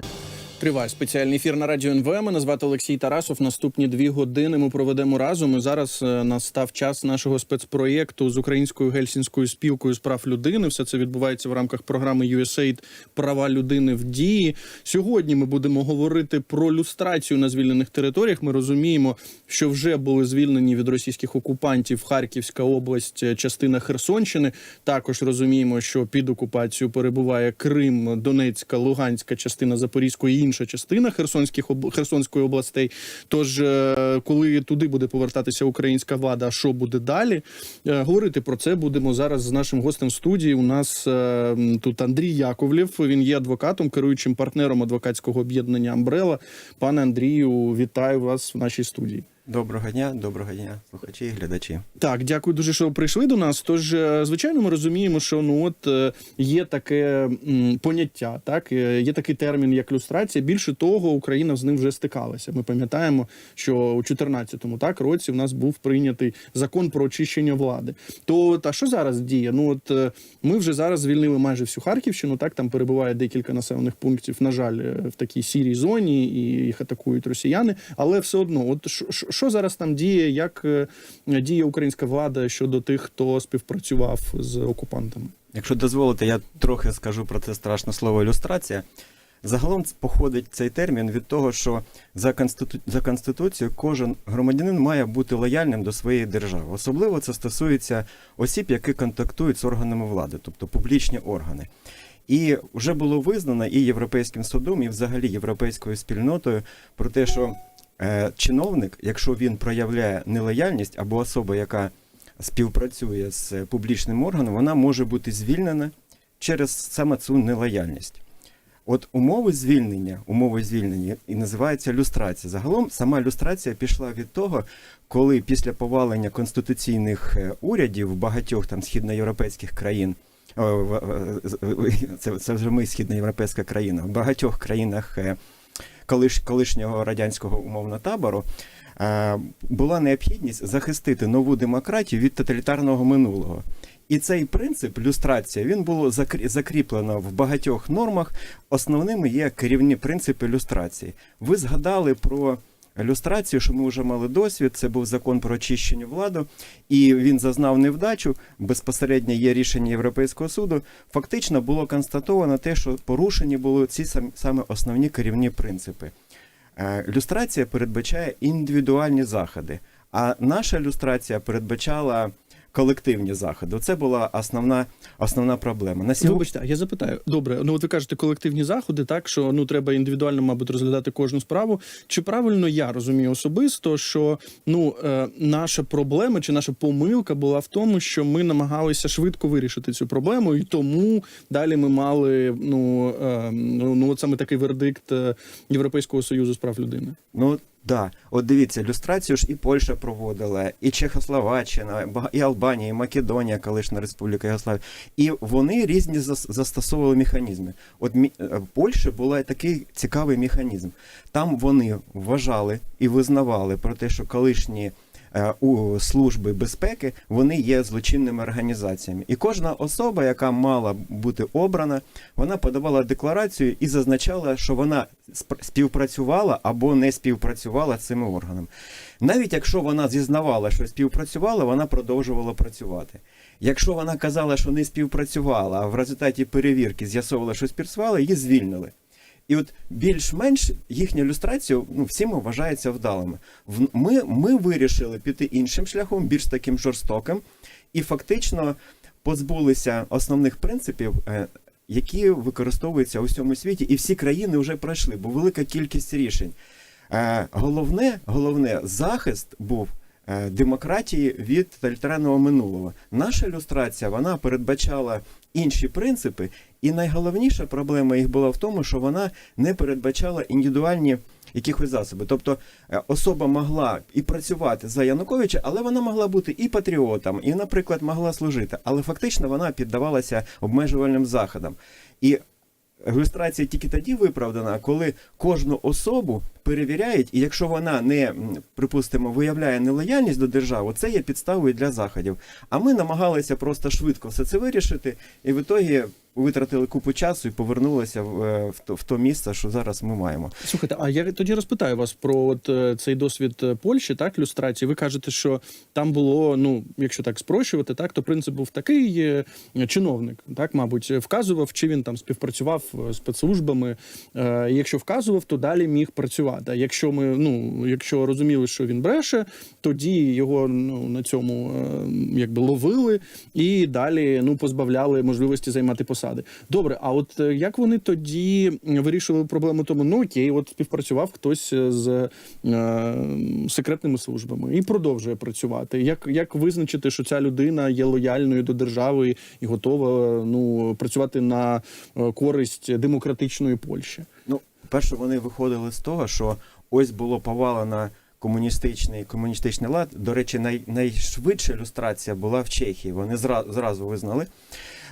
Так. Триває спеціальний ефір на радіо НВ. Мене звати Олексій Тарасов. Наступні дві години ми проведемо разом. І зараз е, настав час нашого спецпроєкту з українською гельсінською спілкою з прав людини. Все це відбувається в рамках програми USAID Права людини в дії. Сьогодні ми будемо говорити про люстрацію на звільнених територіях. Ми розуміємо, що вже були звільнені від російських окупантів Харківська область, е, частина Херсонщини. Також розуміємо, що під окупацією перебуває Крим, Донецька, Луганська частина Запорізької інша частина Херсонських об... Херсонської областей. Тож, е, коли туди буде повертатися українська влада, що буде далі? Е, Говорити про це будемо зараз з нашим гостем в студії. У нас е, тут Андрій Яковлєв. Він є адвокатом, керуючим партнером адвокатського об'єднання Амбрела. Пане Андрію, вітаю вас в нашій студії. Доброго дня, доброго дня, слухачі і глядачі. Так, дякую дуже, що прийшли до нас. Тож, е, звичайно, ми розуміємо, що ну от е, є таке поняття, так е, є такий термін, як люстрація. Більше того, Україна з ним вже стикалася. Ми пам'ятаємо, що у 14-му так році в нас був прийнятий закон про очищення влади. То от, а що зараз діє? Ну от ми вже зараз звільнили майже всю Харківщину. Так там перебуває декілька населених пунктів. На жаль, в такій сірій зоні, і їх атакують росіяни. Але все одно, от що- що- зараз там діє, як е, діє українська влада щодо тих, хто співпрацював з окупантами? Якщо дозволите, я трохи скажу про це страшне слово ілюстрація. Загалом походить цей термін від того, що за, конститу... за конституцією кожен громадянин має бути лояльним до своєї держави. Особливо це стосується осіб, які контактують з органами влади, тобто публічні органи. І вже було визнано і Європейським судом, і взагалі європейською спільнотою про те, що чиновник, якщо він проявляє нелояльність або особа, яка співпрацює з е, публічним органом, вона може бути звільнена через саме цю нелояльність. От умови звільнення, умови звільнення і називається люстрація. Загалом сама люстрація пішла від того, коли після повалення конституційних е, урядів в багатьох там східноєвропейських країн. Це, це вже ми східноєвропейська країна. В багатьох країнах е, колиш, колишнього радянського умовно табору е, була необхідність захистити нову демократію від тоталітарного минулого. І цей принцип люстрація він було закрі- закріплено в багатьох нормах. Основними є керівні принципи люстрації. Ви згадали про люстрацію, що ми вже мали досвід. Це був закон про очищення влади, і він зазнав невдачу. Безпосередньо є рішення Європейського суду. Фактично було констатовано те, що порушені були ці сам- саме основні керівні принципи. Е, Люстрація передбачає індивідуальні заходи, а наша люстрація передбачала колективні заходи. Це була основна, основна проблема. На сьогодні Вибачте, я запитаю. Добре, ну от ви кажете колективні заходи, так що ну треба індивідуально, мабуть, розглядати кожну справу. Чи правильно я розумію особисто, що ну е, наша проблема чи наша помилка була в тому, що ми намагалися швидко вирішити цю проблему, і тому далі ми мали ну, е, ну, ну от саме такий вердикт е, Європейського союзу з прав людини. Ну да, от дивіться, люстрацію ж і Польща проводила, і Чехословаччина, і Албанія, і Македонія, колишня республіка Єгославія. І вони різні застосовували механізми. От е, в Польщі був такий цікавий механізм. Там вони вважали і визнавали про те, що колишні. Е, У служби безпеки вони є злочинними організаціями, і кожна особа, яка мала бути обрана, вона подавала декларацію і зазначала, що вона співпрацювала або не співпрацювала з цими органами. Навіть якщо вона зізнавала, що співпрацювала, вона продовжувала працювати. Якщо вона казала, що не співпрацювала, а в результаті перевірки з'ясовувала, що співпрацювала, її звільнили. І от більш-менш їхня ілюстрація ну, всіма вважається вдалими. Ми, ми вирішили піти іншим шляхом, більш таким жорстоким, і фактично позбулися основних принципів, е, які використовуються у всьому світі, і всі країни вже пройшли, бо велика кількість рішень. Е, Головне, головне захист був е, демократії від тоталітарного минулого. Наша ілюстрація вона передбачала інші принципи, і найголовніша проблема їх була в тому, що вона не передбачала індивідуальні якихось засоби. Тобто е, особа могла і працювати за Януковича, але вона могла бути і патріотом, і, наприклад, могла служити. Але фактично вона піддавалася обмежувальним заходам. І Ілюстрація тільки тоді виправдана, коли кожну особу перевіряють, і якщо вона не, припустимо, виявляє нелояльність до держави, це є підставою для заходів. А ми намагалися просто швидко все це вирішити, і в ітогі витратили купу часу і повернулися в, е, в, в то місце, що зараз ми маємо. Слухайте, а я тоді розпитаю вас про от е, цей досвід е, Польщі, так, люстрації. Ви кажете, що там було, ну, якщо так спрощувати, так, то принцип був такий чиновник, так, мабуть, вказував, чи він там співпрацював з спецслужбами. Якщо вказував, то далі міг працювати. Якщо ми, ну, якщо розуміли, що він бреше, тоді його ну, на цьому якби ловили і далі ну, позбавляли можливості займати посади. Добре, а от е, як вони тоді вирішували проблему тому, ну окей, от співпрацював хтось з е, секретними службами і продовжує працювати. Як, як визначити, що ця людина є лояльною до держави і готова ну, працювати на е, користь демократичної Польщі? Ну, перше, вони виходили з того, що ось було повалено комуністичний комуністичний лад. До речі, най, найшвидша ілюстрація була в Чехії. Вони зразу, зразу визнали.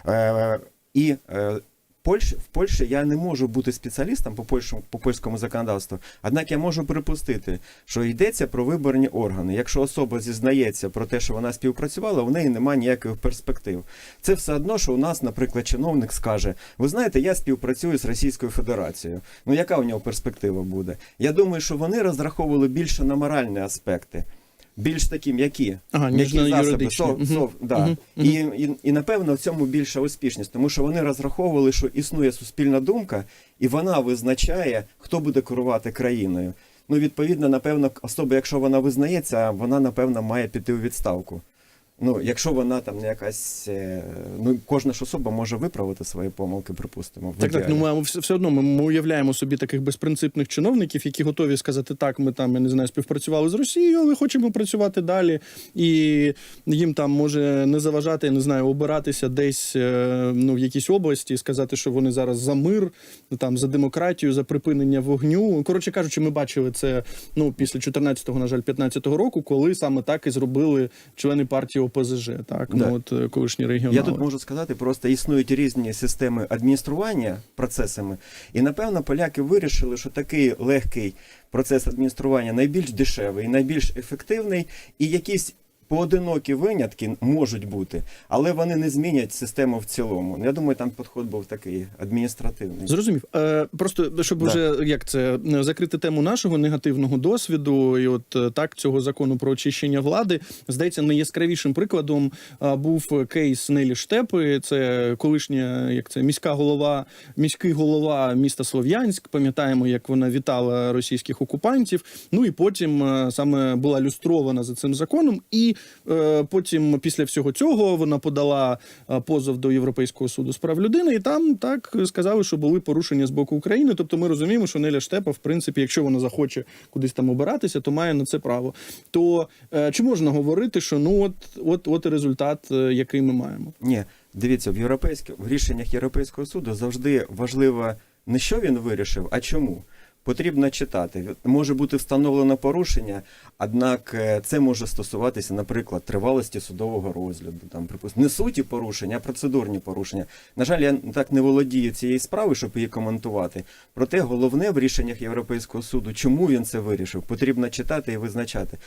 Е, і е, Польщ, в Польщі я не можу бути спеціалістом по, польському, по польському законодавству, однак я можу припустити, що йдеться про виборні органи. Якщо особа зізнається про те, що вона співпрацювала, в неї немає ніяких перспектив. Це все одно, що у нас, наприклад, чиновник скаже: ви знаєте, я співпрацюю з Російською Федерацією. Ну яка у нього перспектива буде? Я думаю, що вони розраховували більше на моральні аспекти. Більш такі м'які, Ага, м'які засоби, сов, сов, да. Угу. І, і, і напевно в цьому більша успішність, тому що вони розраховували, що існує суспільна думка, і вона визначає, хто буде керувати країною. Ну, відповідно, напевно, особа, якщо вона визнається, вона напевно має піти у відставку. Ну, якщо вона там не якась, е, ну кожна ж особа може виправити свої помилки, припустимо. Так, так, ну ми все, одно ми, ми уявляємо собі таких безпринципних чиновників, які готові сказати, так, ми там, я не знаю, співпрацювали з Росією, але хочемо працювати далі. І їм там може не заважати, я не знаю, обиратися десь е, ну, в якійсь області і сказати, що вони зараз за мир, там, за демократію, за припинення вогню. Коротше кажучи, ми бачили це ну, після 14-го, на жаль, 15-го року, коли саме так і зробили члени партії ОПЗЖ, так, Да. ну, от е, колишні регіонали. Я тут можу сказати, просто існують різні системи адміністрування процесами, і напевно поляки вирішили, що такий легкий процес адміністрування найбільш дешевий, найбільш ефективний, і якісь поодинокі винятки можуть бути, але вони не змінять систему в цілому. Я думаю, там підход був такий адміністративний. Зрозумів. Е, просто щоб Да. вже як це закрити тему нашого негативного досвіду, і от е, так цього закону про очищення влади, здається, найяскравішим прикладом е, був кейс Нелі Штепи. Це колишня, як це міська голова, міський голова міста Слов'янськ. Пам'ятаємо, як вона вітала російських окупантів. Ну і потім е, саме була люстрована за цим законом. І е, потім, після всього цього, вона подала е, позов до Європейського суду з прав людини, і там так сказали, що були порушення з боку України. Тобто, ми розуміємо, що Неля Штепа, в принципі, якщо вона захоче кудись там обиратися, то має на це право. То е, чи можна говорити, що ну от, от, от і результат, е, який ми маємо? Ні, дивіться, в європейськ... в рішеннях Європейського суду завжди важливо не що він вирішив, а чому. Потрібно читати. Може бути встановлено порушення, однак е, це може стосуватися, наприклад, тривалості судового розгляду, там, припустимо, не суті порушення, а процедурні порушення. На жаль, я так не володію цією справою, щоб її коментувати. Проте головне в рішеннях Європейського суду, чому він це вирішив, потрібно читати і визначати.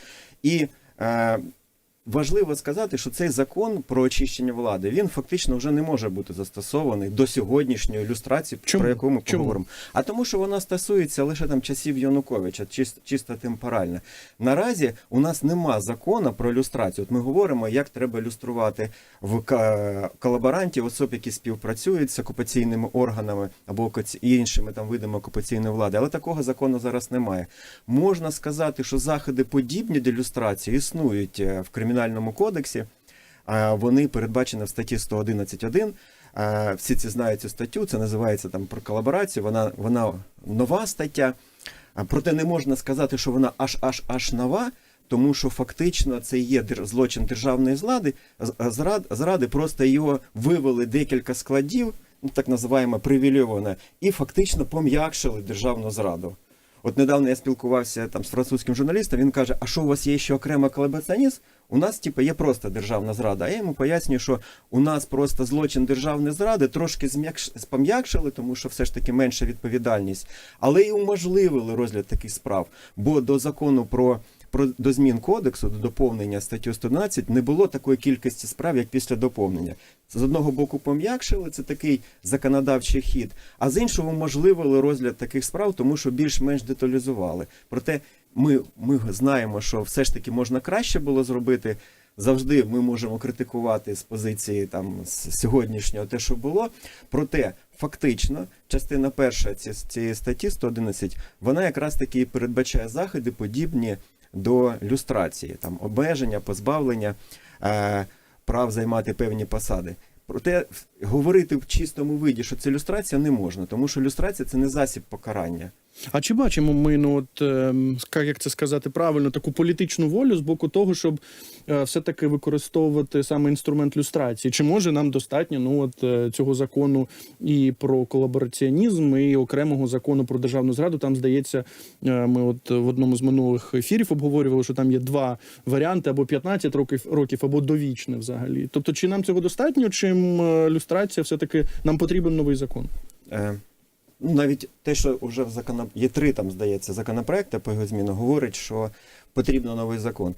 І е, Важливо сказати, що цей закон про очищення влади він фактично вже не може бути застосований до сьогоднішньої ілюстрації, Чому? про яку ми Чому? поговоримо. А тому, що вона стосується лише там часів Януковича, чисто, чисто темпорально. Наразі у нас нема закону про ілюстрацію. От ми говоримо, як треба ілюструвати в колаборантів особ, які співпрацюють з окупаційними органами або іншими там видами окупаційної влади. Але такого закону зараз немає. Можна сказати, що заходи подібні до ілюстрації існують е, в кримінальному кодексі. Вони передбачені в статті 111.1. Е, Всі ці знають цю статтю. Це називається там про колаборацію. Вона, вона нова стаття. Проте не можна сказати, що вона аж аж аж нова, тому що фактично це є злочин державної зради, зради, просто його вивели декілька складів, ну так називаємо привільоване, і фактично пом'якшили державну зраду. От недавно я спілкувався там з французьким журналістом. Він каже: А що у вас є ще окремо колабораціонізм? У нас, типу, є просто державна зрада. А я йому пояснюю, що у нас просто злочин державної зради трошки зм'якш... пом'якшили, тому що все ж таки менша відповідальність, але і уможливили розгляд таких справ. Бо до закону про про до змін кодексу, до доповнення статтю 112, не було такої кількості справ, як після доповнення. З одного боку пом'якшили, це такий законодавчий хід, а з іншого можливили розгляд таких справ, тому що більш-менш деталізували. Проте ми, ми знаємо, що все ж таки можна краще було зробити. Завжди ми можемо критикувати з позиції там з сьогоднішнього те, що було. Проте фактично, частина перша ці- цієї статті 111, вона якраз таки передбачає заходи, подібні до люстрації, там обмеження, позбавлення е, прав займати певні посади. Проте говорити в чистому виді, що це люстрація, не можна, тому що люстрація це не засіб покарання. А чи бачимо ми, ну от ем, як це сказати правильно, таку політичну волю з боку того, щоб е, все-таки використовувати саме інструмент люстрації? Чи може нам достатньо ну от е, цього закону і про колабораціонізм, і окремого закону про державну зраду? Там здається, е, ми от в одному з минулих ефірів обговорювали, що там є два варіанти: або 15 років років, або довічне взагалі. Тобто, чи нам цього достатньо, чим люстрація, все таки нам потрібен новий закон? Навіть те, що вже в закон... є три там, здається, законопроекти по його зміну, говорить, що потрібно новий закон.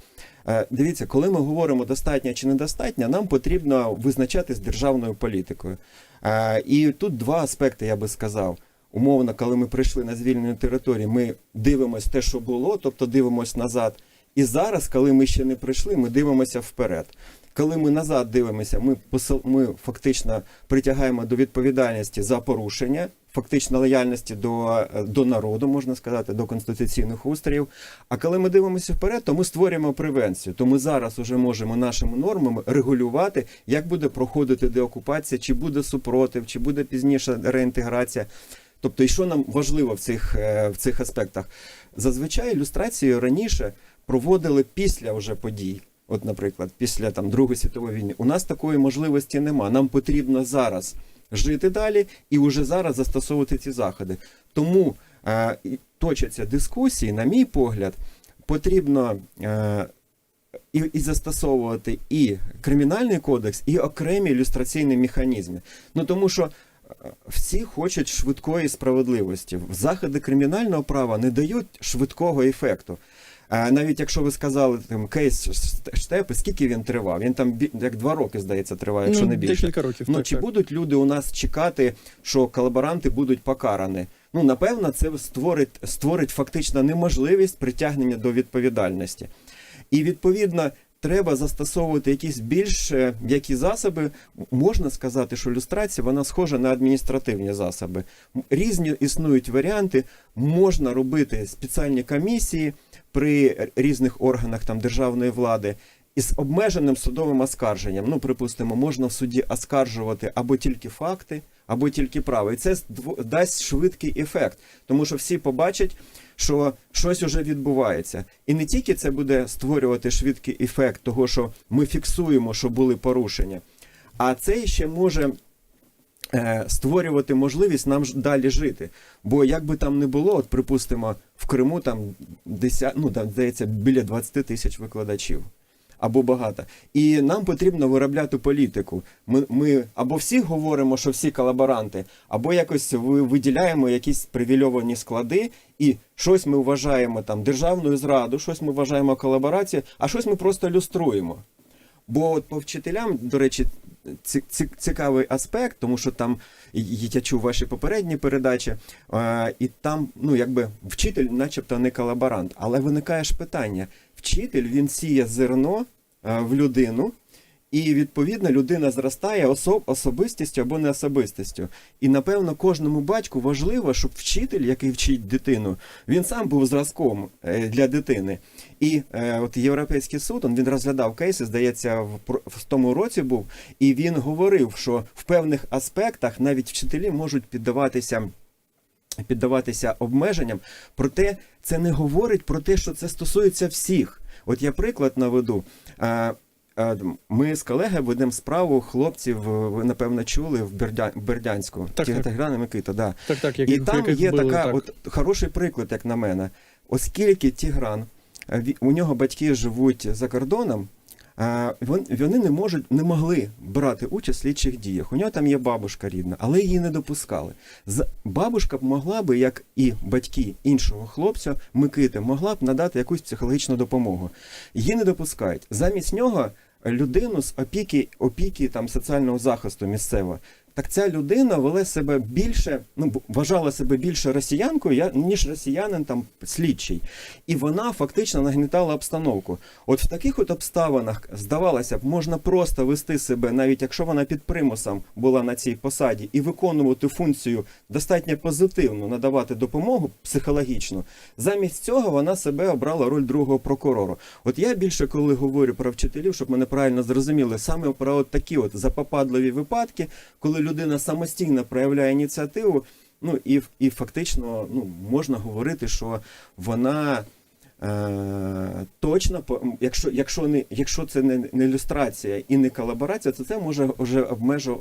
Е, дивіться, коли ми говоримо достатньо чи недостатньо, нам потрібно визначатись державною політикою. Е, і тут два аспекти, я би сказав. Умовно, коли ми прийшли на звільнені території, ми дивимося те, що було, тобто дивимося назад. І зараз, коли ми ще не прийшли, ми дивимося вперед. Коли ми назад дивимося, ми ми фактично притягаємо до відповідальності за порушення, фактично лояльності до, е, до народу, можна сказати, до конституційних устроїв. А коли ми дивимося вперед, то ми створюємо превенцію. То ми зараз уже можемо нашими нормами регулювати, як буде проходити деокупація, чи буде супротив, чи буде пізніше реінтеграція. Тобто, і що нам важливо в цих, е, в цих аспектах? Зазвичай ілюстрацію раніше проводили після вже подій. От, наприклад, після там Другої світової війни. У нас такої можливості нема. Нам потрібно зараз жити далі і вже зараз застосовувати ці заходи. Тому е, точаться дискусії, на мій погляд, потрібно е, і, і застосовувати і кримінальний кодекс, і окремі ілюстраційні механізми. Ну тому що е, всі хочуть швидкої справедливості. Заходи кримінального права не дають швидкого ефекту. Навіть якщо ви сказали там кейс Шт- Штепи, скільки він тривав? Він там як два роки, здається, триває, якщо не більше. Ну, декілька років. Ну так, чи так. будуть люди у нас чекати, що колаборанти будуть покарані? Ну напевно, це створить, створить фактично неможливість притягнення до відповідальності. І відповідно треба застосовувати якісь більш е, м'які засоби. Можна сказати, що люстрація вона схожа на адміністративні засоби. Різні існують варіанти. Можна робити спеціальні комісії при різних органах там державної влади. Із обмеженим судовим оскарженням, ну припустимо, можна в суді оскаржувати або тільки факти, або тільки право. І це дасть швидкий ефект, тому що всі побачать, що щось уже відбувається. І не тільки це буде створювати швидкий ефект того, що ми фіксуємо, що були порушення, а це ще може е, створювати можливість нам далі жити. Бо як би там не було, от припустимо, в Криму там 10, ну там здається біля 20 тисяч викладачів. Або багато. І нам потрібно виробляти політику. Ми, ми або всі говоримо, що всі колаборанти, або якось ви- виділяємо якісь привільовані склади, і щось ми вважаємо там державною зраду, щось ми вважаємо колаборацією, а щось ми просто люструємо. Бо от по вчителям, до речі, цікавий аспект, тому що там я чув ваші попередні передачі, і там, ну якби вчитель, начебто, не колаборант. Але виникає ж питання: вчитель він сіє зерно в людину. І відповідно людина зростає особ, особистістю або не особистістю. І напевно кожному батьку важливо, щоб вчитель, який вчить дитину, він сам був зразком е, для дитини. І е, от Європейський суд він розглядав кейси, здається, в, в тому році був, і він говорив, що в певних аспектах навіть вчителі можуть піддаватися. Піддаватися обмеженням, проте це не говорить про те, що це стосується всіх. От я приклад наведу. Ми з колегою ведемо справу хлопців, е, ви напевно чули в Бердя... Бердянську. Так, так. Тігран Микита, да. Так, так, І яких- там яких є така, так. от хороший приклад, як на мене. Оскільки Тігран, е, у нього батьки живуть за кордоном, е, вони не можуть, не могли брати участь в слідчих діях. У нього там є бабушка рідна, але її не допускали. Бабушка б могла би, як і батьки іншого хлопця, Микити, могла б надати якусь психологічну допомогу. Її не допускають. Замість нього людину з опіки, опіки там соціального захисту місцевого. Так ця людина вела себе більше, ну вважала себе більше росіянкою, ніж росіянин там слідчий. І вона фактично нагнітала обстановку. От в таких от обставинах, здавалося б, можна просто вести себе, навіть якщо вона під примусом була на цій посаді, і виконувати функцію достатньо позитивно, надавати допомогу психологічну. Замість цього вона себе обрала роль другого прокурора. От я більше коли говорю про вчителів, щоб мене правильно зрозуміли, саме про от такі от запопадливі випадки, коли людина самостійно проявляє ініціативу. Ну і, і фактично ну, можна говорити, що вона е, точно, якщо, якщо, не, якщо це не, не ілюстрація і не колаборація, то це може вже обмежу,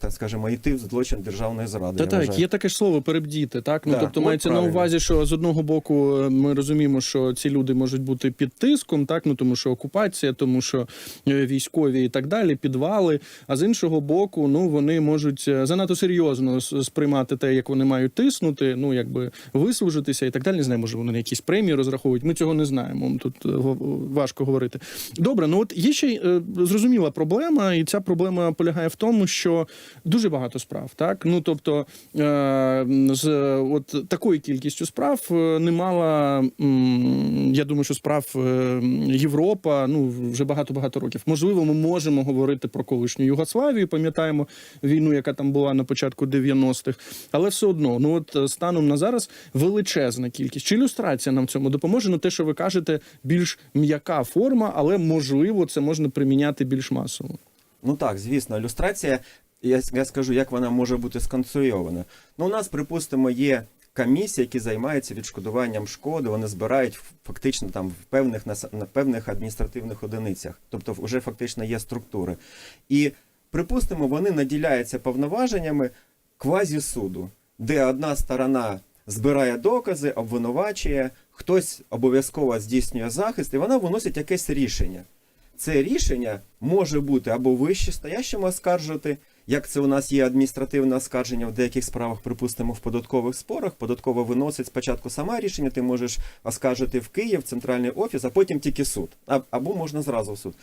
так скажемо, йти в злочин державної зради. Та так, вважаю. є таке ж слово перебдіти, так? Ну Так, тобто мається на увазі, що з одного боку е, ми розуміємо, що ці люди можуть бути під тиском, так ну тому що окупація, тому що е, військові і так далі, підвали. А з іншого боку, ну вони можуть е, занадто серйозно сприймати те, як вони мають тиснути, ну якби вислужитися і так далі. Не знаю, може вони якісь премії розраховують. Ми цього не знаємо. Тут е, важко говорити. Добре, ну от є ще е, зрозуміла проблема, і ця проблема полягає в тому, що дуже багато справ, так ну тобто е, з от такою кількістю справ не мала. Я думаю, що справ Європа ну вже багато багато років. Можливо, ми можемо говорити про колишню Югославію. Пам'ятаємо війну, яка там була на початку 90-х. Але все одно, ну от станом на зараз величезна кількість. Чи ілюстрація нам в цьому допоможе? Ну те, що ви кажете, більш м'яка форма, але можливо це можна приміняти більш масово. Ну так, звісно, ілюстрація, я, я скажу, як вона може бути сконструйована. Ну, у нас, припустимо, є комісії, які займаються відшкодуванням шкоди, вони збирають фактично там в певних, на певних адміністративних одиницях, тобто вже фактично є структури. І, припустимо, вони наділяються повноваженнями квазі-суду, де одна сторона збирає докази, обвинувачує, хтось обов'язково здійснює захист, і вона виносить якесь рішення це рішення може бути або вищестоящим оскаржувати, як це у нас є адміністративне оскарження в деяких справах, припустимо, в податкових спорах. Податкова виносить спочатку сама рішення, ти можеш оскаржити в Київ, центральний офіс, а потім тільки суд. Або можна зразу в суд.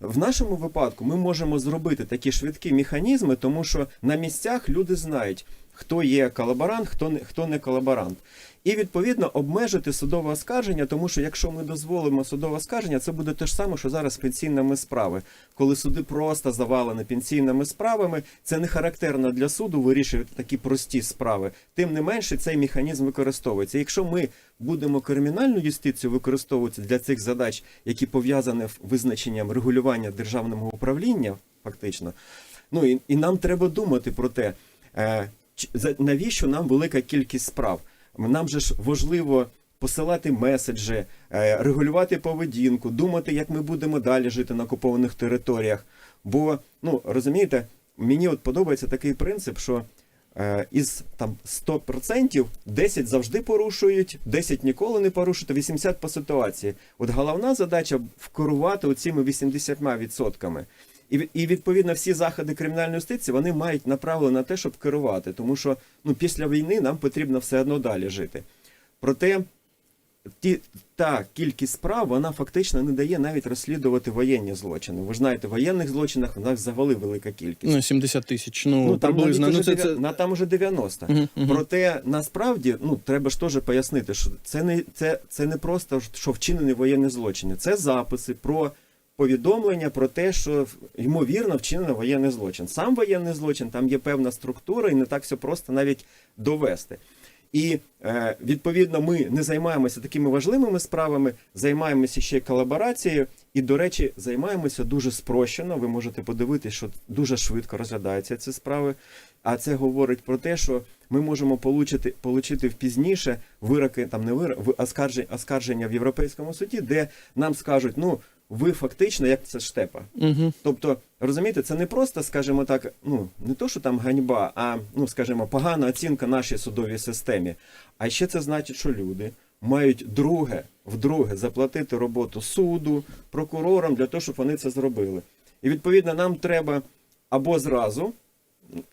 В нашому випадку ми можемо зробити такі швидкі механізми, тому що на місцях люди знають, хто є колаборант, хто не, хто не колаборант. І відповідно обмежити судове оскарження, тому що якщо ми дозволимо судове оскарження, це буде те ж саме, що зараз з пенсійними справи. Коли суди просто завалені пенсійними справами, це не характерно для суду вирішувати такі прості справи. Тим не менше, цей механізм використовується. Якщо ми будемо кримінальну юстицію використовувати для цих задач, які пов'язані з визначенням регулювання державного управління, фактично, ну і, і нам треба думати про те, е, навіщо нам велика кількість справ. Нам же ж важливо посилати меседжі, е, регулювати поведінку, думати, як ми будемо далі жити на окупованих територіях. Бо, ну розумієте, мені от подобається такий принцип, що е, із там 100% 10 завжди порушують, 10 ніколи не порушують, а 80 по ситуації. От головна задача вкерувати оціми 80%. І, і відповідно всі заходи кримінальної юстиції вони мають направлено на те, щоб керувати, тому що ну, після війни нам потрібно все одно далі жити. Проте ті, та кількість справ вона фактично не дає навіть розслідувати воєнні злочини. Ви ж знаєте, в воєнних злочинах в нас взагалі велика кількість. Ну 70 тисяч. Ну, Ну, там приблизно. навіть Ну це, дев'я- це... на там уже 90. Мгм, мгм. Проте насправді ну треба ж теж пояснити, що це не це, це не просто що вчинені воєнні злочини. Це записи про повідомлення про те, що ймовірно вчинено воєнний злочин. Сам воєнний злочин там є певна структура, і не так все просто навіть довести. І е, відповідно ми не займаємося такими важливими справами, займаємося ще колаборацією. І, до речі, займаємося дуже спрощено. Ви можете подивитися, що дуже швидко розглядаються ці справи. А це говорить про те, що ми можемо получити, получити пізніше вироки, там не вирок, в- оскарження, оскарження в Європейському суді, де нам скажуть, ну ви фактично як це штепа. Угу. Тобто, розумієте, це не просто, скажімо так, ну не то, що там ганьба, а ну скажімо, погана оцінка нашій судовій системі. А ще це значить, що люди мають друге, вдруге заплатити роботу суду, прокурорам для того, щоб вони це зробили. І відповідно нам треба або зразу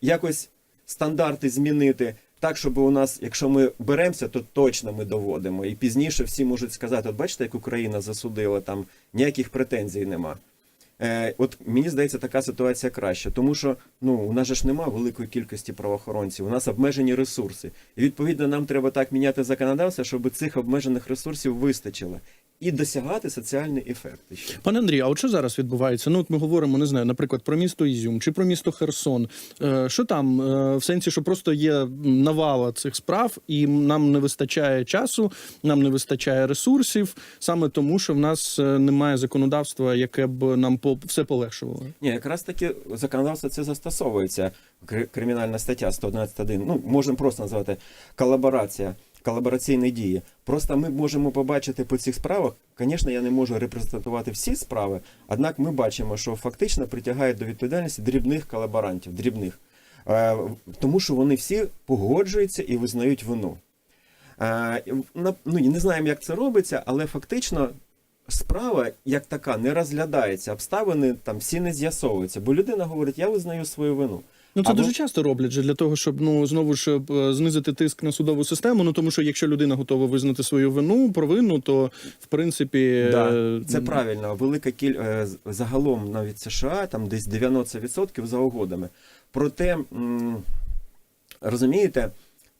якось стандарти змінити. Так, щоб у нас, якщо ми беремося, то точно ми доводимо. І пізніше всі можуть сказати: от бачите, як Україна засудила, там ніяких претензій нема. Е, от мені здається, така ситуація краща, тому що ну у нас же ж немає великої кількості правоохоронців, у нас обмежені ресурси. І відповідно нам треба так міняти законодавство, щоб цих обмежених ресурсів вистачило і досягати соціальний ефект. Пане Андрію, а от що зараз відбувається? Ну, от ми говоримо, не знаю, наприклад, про місто Ізюм чи про місто Херсон. Е, що там? Е, в сенсі, що просто є навала цих справ, і нам не вистачає часу, нам не вистачає ресурсів, саме тому, що в нас е, немає законодавства, яке б нам все полегшувало. Ні, якраз таки законодавство це застосовується. Кри- Кримінальна стаття 111.1, ну можемо просто назвати колаборація, колабораційні дії. Просто ми можемо побачити по цих справах. Звісно, я не можу репрезентувати всі справи, однак ми бачимо, що фактично притягають до відповідальності дрібних колаборантів, дрібних. Е, тому що вони всі погоджуються і визнають вину. Е, ну, не знаємо, як це робиться, але фактично справа як така не розглядається, обставини там всі не з'ясовуються, бо людина говорить, я визнаю свою вину. Ну це Або- дуже часто роблять же для того, щоб ну знову ж е, знизити тиск на судову систему. Ну тому що якщо людина готова визнати свою вину, провину, то в принципі Да, е, це правильно. Велика кіль е, загалом навіть США там десь 90% за угодами. Проте розумієте,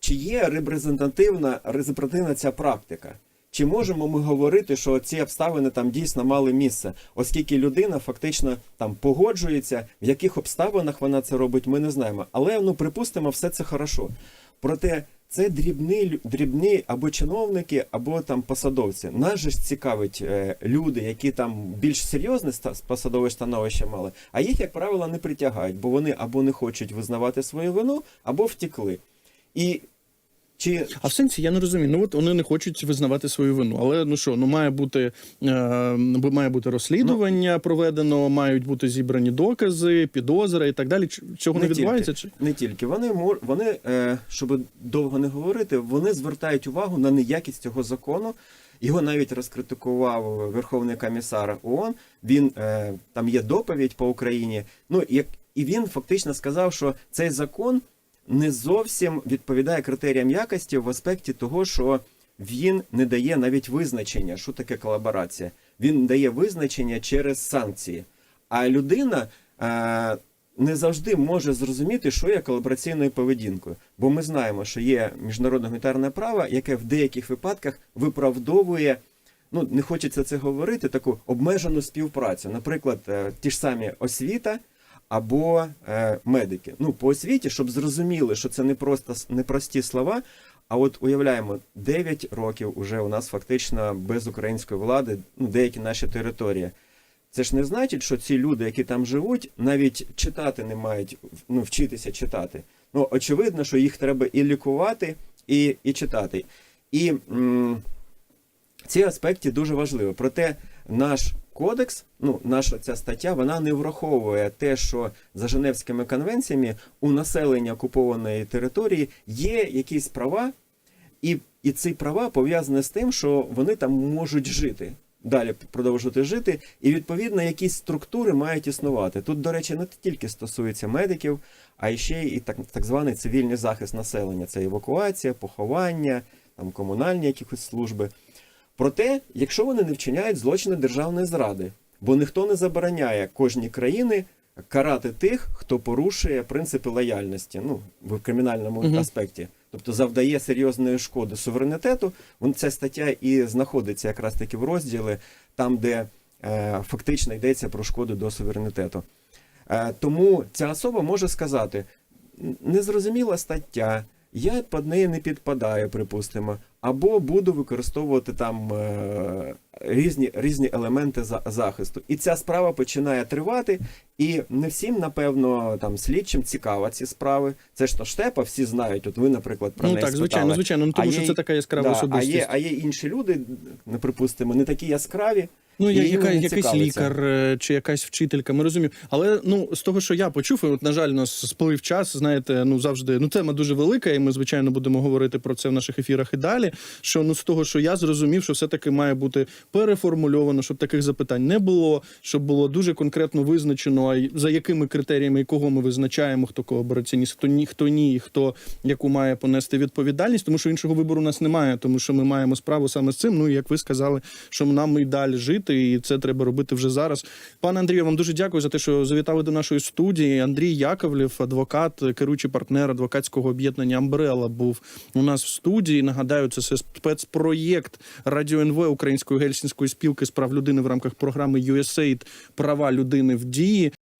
чи є репрезентативна репрезентативна ця практика? Чи можемо ми говорити, що ці обставини там дійсно мали місце, оскільки людина фактично там погоджується, в яких обставинах вона це робить, ми не знаємо. Але ну припустимо, все це хорошо. Проте це дрібні, дрібні або чиновники, або там посадовці. Нас же ж цікавить е, люди, які там більш серйозне посадове становище мали, а їх, як правило, не притягають, бо вони або не хочуть визнавати свою вину, або втекли. І чи А в сенсі я не розумію. Ну от вони не хочуть визнавати свою вину. Але ну що, ну має бути е, має бути розслідування Ну, проведено, мають бути зібрані докази, підозри і так далі. Ч- Цього не, Не відбувається? Чи Не тільки вони мор- вони, е, щоб довго не говорити, вони звертають увагу на неякість цього закону. Його навіть розкритикував Верховний комісар ООН. Він е, там є доповідь по Україні. Ну як і він фактично сказав, що цей закон не зовсім відповідає критеріям якості в аспекті того, що він не дає навіть визначення, що таке колаборація. Він дає визначення через санкції. А людина е, не завжди може зрозуміти, що є колабораційною поведінкою. Бо ми знаємо, що є міжнародне гуманітарне право, яке в деяких випадках виправдовує. Ну, не хочеться це говорити, таку обмежену співпрацю. Наприклад, е, ті ж самі освіта або е, медики. Ну, по освіті, щоб зрозуміли, що це не просто с- не прості слова. А от уявляємо, 9 років уже у нас фактично без української влади, ну, деякі наші території. Це ж не значить, що ці люди, які там живуть, навіть читати не мають, ну, вчитися читати. Ну, очевидно, що їх треба і лікувати, і, і читати. І м, ці аспекти дуже важливі. Проте наш кодекс, ну, наша ця стаття, вона не враховує те, що за Женевськими конвенціями у населення окупованої території є якісь права, і, і ці права пов'язані з тим, що вони там можуть жити. Далі продовжувати жити, і відповідно якісь структури мають існувати. Тут, до речі, не тільки стосується медиків, а ще і так, так званий цивільний захист населення. Це евакуація, поховання, там комунальні якісь служби. Проте, якщо вони не вчиняють злочини державної зради, бо ніхто не забороняє кожній країни карати тих, хто порушує принципи лояльності, ну в кримінальному Мгм. аспекті, тобто завдає серйозної шкоди суверенітету. Вон ця стаття і знаходиться якраз таки в розділі, там, де е, фактично йдеться про шкоду до суверенітету. Е, тому ця особа може сказати: незрозуміла стаття, я під неї не підпадаю, припустимо, або буду використовувати там е, різні, різні елементи за, захисту. І ця справа починає тривати, і не всім, напевно, там слідчим цікаво ці справи. Це ж то штепа, всі знають. От ви, наприклад, про ну неї так, звичайно, спитали. звичайно. Ну тому А що є- це така яскрава Да, а є, а є інші люди, не припустимо, не такі яскраві, Ну, я, яка, якийсь лікар е, чи якась вчителька, ми розуміємо. Але ну з того, що я почув, і от на жаль, у нас сплив час. Знаєте, ну завжди ну тема дуже велика, і ми звичайно будемо говорити про це в наших ефірах і далі. Що ну з того, що я зрозумів, що все таки має бути переформульовано, щоб таких запитань не було, щоб було дуже конкретно визначено, а за якими критеріями і кого ми визначаємо, хто колабораціоніст, хто ні, хто ні, і хто яку має понести відповідальність, тому що іншого вибору у нас немає, тому що ми маємо справу саме з цим. Ну і як ви сказали, що нам і далі жити, і це треба робити вже зараз. Пане Андрію, вам дуже дякую за те, що завітали до нашої студії. Андрій Яковлєв, адвокат, керуючий партнер адвокатського об'єднання Амбрела, був у нас в студії. Нагадаю, це спецпроєкт Радіо НВ Української гельсінської спілки з прав людини в рамках програми USAID Права людини в дії.